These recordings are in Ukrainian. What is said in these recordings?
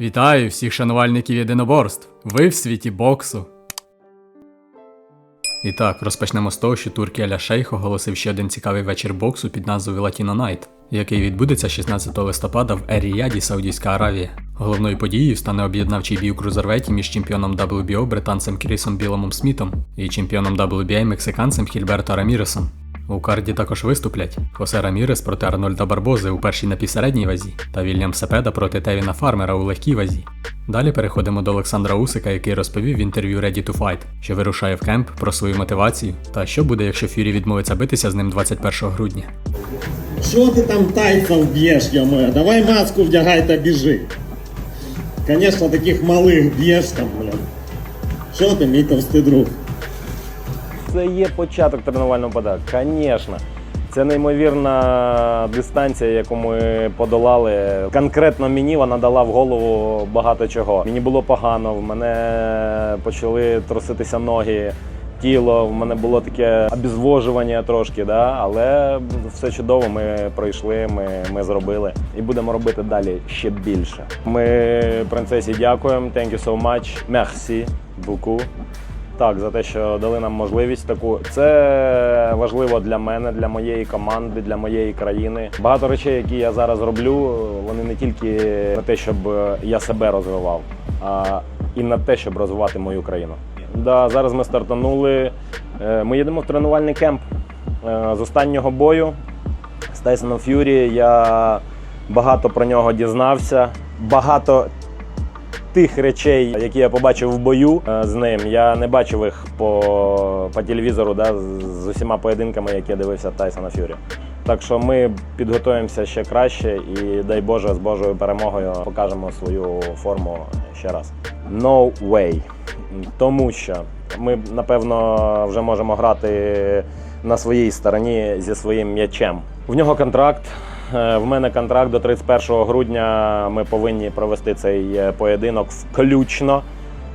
Вітаю всіх шанувальників єдиноборств. Ви в світі боксу. І так, розпочнемо з того, що турки Аля Шейх оголосив ще один цікавий вечір боксу під назвою Latino Night, який відбудеться 16 листопада в Ер-Ріяді, Саудівська Аравія. Головною подією стане об'єднавчий бій у крузервейті між чемпіоном WBO британцем Крісом Біломом Смітом і чемпіоном WBA мексиканцем Хільберто Раміресом. У карді також виступлять Хосе Рамірес проти Арнольда Барбози у першій напівсередній вазі та Вільям Сепеда проти Тевіна Фармера у легкій вазі. Далі переходимо до Олександра Усика, який розповів в інтерв'ю Ready to Fight, що вирушає в кемп про свою мотивацію та що буде, якщо Фюрі відмовиться битися з ним 21 грудня. Що ти там тайців б'єш, я Давай маску вдягай та біжи. Конечно, таких малих б'єш там, блін. Що ти, мій товстий друг? Це є початок тренувального пода, звісно. Це неймовірна дистанція, яку ми подолали. Конкретно мені вона дала в голову багато чого. Мені було погано, в мене почали труситися ноги, тіло, в мене було таке обезвожування трошки, да? але все чудово, ми пройшли, ми, ми зробили і будемо робити далі ще більше. Ми принцесі дякуємо. Thank you so much. Merci beaucoup. Так, за те, що дали нам можливість таку. Це важливо для мене, для моєї команди, для моєї країни. Багато речей, які я зараз роблю, вони не тільки на те, щоб я себе розвивав, а і на те, щоб розвивати мою країну. Да, зараз ми стартанули. Е, Ми їдемо в тренувальний кемп Е, з останнього бою з Тайсоном Ф'юрі. Я багато про нього дізнався. Багато тих речей, які я побачив в бою е, з ним, я не бачив їх по, по телевізору да, з, усіма поєдинками, які я дивився Тайсона Фюрі. Так що ми підготуємося ще краще і дай Боже з Божою перемогою покажемо свою форму ще раз. No way. Тому що ми напевно вже можемо грати на своїй стороні зі своїм м'ячем. В нього контракт. Е, В мене контракт до 31 грудня. Ми повинні провести цей е, поєдинок включно.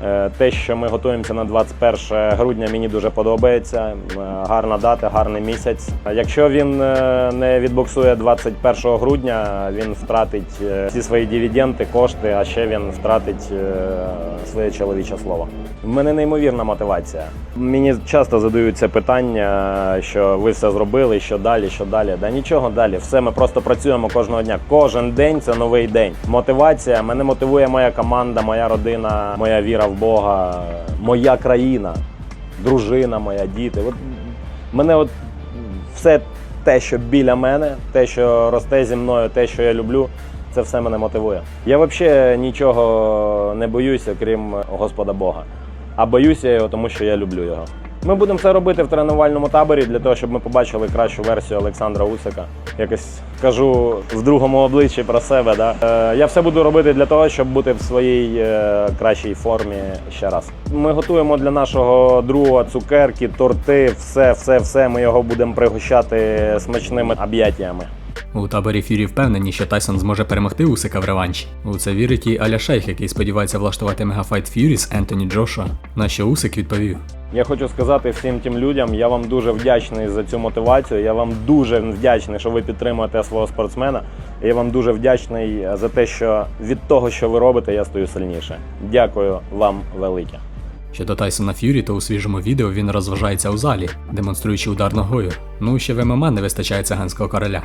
Е, Те, що ми готуємося на 21 грудня, мені дуже подобається. Е, Гарна дата, гарний місяць. Якщо він е, не відбоксує 21 грудня, він втратить всі свої дивіденди, кошти, а ще він втратить своє чоловіче слово. В мене неймовірна мотивація. Мені часто задають це питання, що ви все зробили, що далі, що далі. Да нічого далі. Все ми просто працюємо кожного дня. Кожен день це новий день. Мотивація мене мотивує моя команда, моя родина, моя віра в Бога, моя країна, дружина, моя діти. От мене от все те, що біля мене, те, що росте зі мною, те, що я люблю, це все мене мотивує. Я взагалі нічого не боюся, крім Господа Бога. А боюся його, тому що я люблю його. Ми будемо це робити в тренувальному таборі для того, щоб ми побачили кращу версію Олександра Усика. Якось кажу в другому обличчі про себе. Да? Е, я все буду робити для того, щоб бути в своїй е, кращій формі ще раз. Ми готуємо для нашого друга цукерки, торти, все, все, все. Ми його будемо пригощати смачними об'яттями. У таборі Фюрі впевнені, що Тайсон зможе перемогти Усика в реванші. У це вірить і Аля Шейх, який сподівається влаштувати мегафайт Фюрі з Ентоні Джошуа. На що Усик відповів: Я хочу сказати всім тим людям, я вам дуже вдячний за цю мотивацію. Я вам дуже вдячний, що ви підтримуєте свого спортсмена. Я вам дуже вдячний за те, що від того, що ви робите, я стою сильніше. Дякую вам велике. Щодо Тайсона Ф'юрі, то у свіжому відео він розважається у залі, демонструючи удар ногою. Ну ще в ММА не вистачає циганського короля.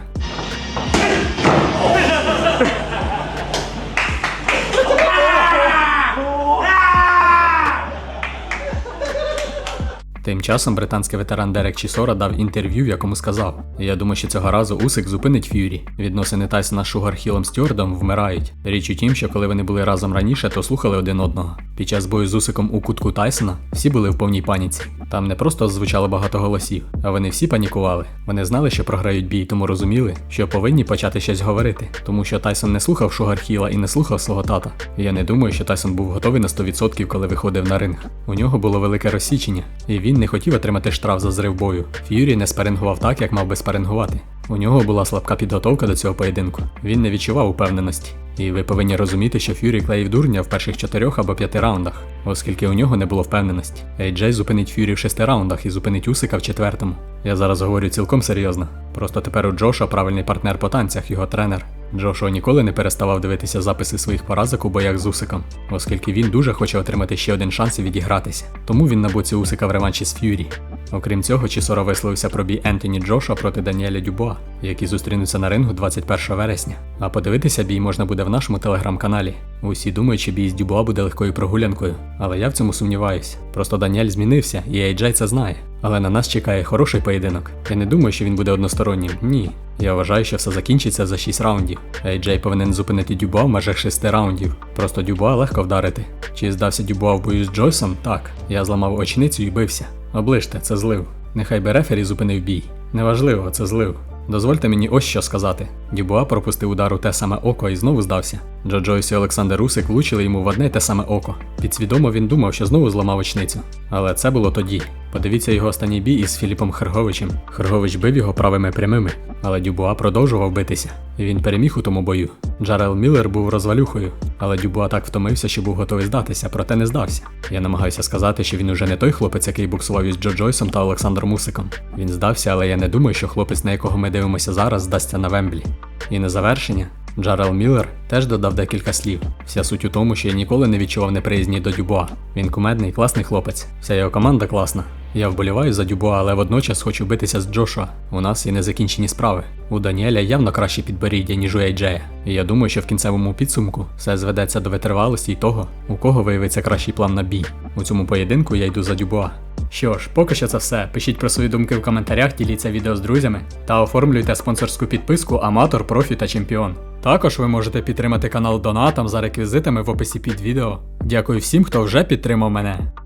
Тим часом британський ветеран Дерек Чісора дав інтерв'ю, в якому сказав: Я думаю, що цього разу Усик зупинить Ф'юрі. Відносини Тайсона з Шугархілом Стюардом вмирають. Річ у тім, що коли вони були разом раніше, то слухали один одного. Під час бою з Усиком у кутку Тайсона всі були в повній паніці. Там не просто звучало багато голосів, а вони всі панікували. Вони знали, що програють бій, тому розуміли, що повинні почати щось говорити, тому що Тайсон не слухав Шугархіла і не слухав свого тата. Я не думаю, що Тайсон був готовий на 100%, коли виходив на ринг. У нього було велике розсічення, і він не хотів отримати штраф за зрив бою. Ф'юрі не спарингував так, як мав би спарингувати. У нього була слабка підготовка до цього поєдинку. Він не відчував упевненості. І ви повинні розуміти, що Ф'юрі клеїв дурня в перших чотирьох або п'яти раундах, оскільки у нього не було впевненості. Ейджей зупинить Ф'юрі в шести раундах і зупинить Усика в четвертому. Я зараз говорю цілком серйозно. Просто тепер у Джоша правильний партнер по танцях, його тренер. Джошуа ніколи не переставав дивитися записи своїх поразок у боях з Усиком, оскільки він дуже хоче отримати ще один шанс і відігратися. Тому він на боці Усика в реванші з Ф'юрі. Окрім цього, Чісора висловився про бій Ентоні Джошуа проти Даніеля Дюбоа, які зустрінуться на рингу 21 вересня. А подивитися бій можна буде в нашому телеграм-каналі. Усі думають, що бій з Дюбуа буде легкою прогулянкою, але я в цьому сумніваюсь. Просто Даніель змінився, і AJ це знає. Але на нас чекає хороший поєдинок. Я не думаю, що він буде одностороннім. Ні. Я вважаю, що все закінчиться за 6 раундів. AJ повинен зупинити Дюбуа в межах 6 раундів. Просто Дюбуа легко вдарити. Чи здався Дюбуа в бою з Джойсом? Так. Я зламав очницю і бився. Оближте, це злив. Нехай би рефері зупинив бій. Неважливо, це злив. Дозвольте мені ось що сказати. Дюбуа пропустив удар у те саме око і знову здався. Джо Джойс і Олександр Русик влучили йому в одне те саме око. Підсвідомо він думав, що знову зламав очницю. Але це було тоді. Подивіться його останній бій із Філіпом Херговичем. Хергович бив його правими прямими, але Дюбуа продовжував битися. Він переміг у тому бою. Джарел Міллер був розвалюхою, але Дюбуа так втомився, що був готовий здатися, проте не здався. Я намагаюся сказати, що він уже не той хлопець, який буксував із Джо Джойсом та Олександром Мусиком. Він здався, але я не думаю, що хлопець, на якого ми дивимося зараз, здасться на Вемблі. І на завершення. Джарел Міллер теж додав декілька слів. Вся суть у тому, що я ніколи не відчував неприязні до Дюбуа. Він кумедний, класний хлопець. Вся його команда класна. Я вболіваю за Дюбуа, але водночас хочу битися з Джошуа. У нас є незакінчені справи. У Даніеля явно краще підборіддя, ніж у Ейджея. І я думаю, що в кінцевому підсумку все зведеться до витривалості й того, у кого виявиться кращий план на бій. У цьому поєдинку я йду за Дюбуа. Що ж, поки що це все. Пишіть про свої думки в коментарях, діліться відео з друзями та оформлюйте спонсорську підписку Аматор, Профі та Чемпіон. Також ви можете підтримати канал донатом за реквізитами в описі під відео. Дякую всім, хто вже підтримав мене.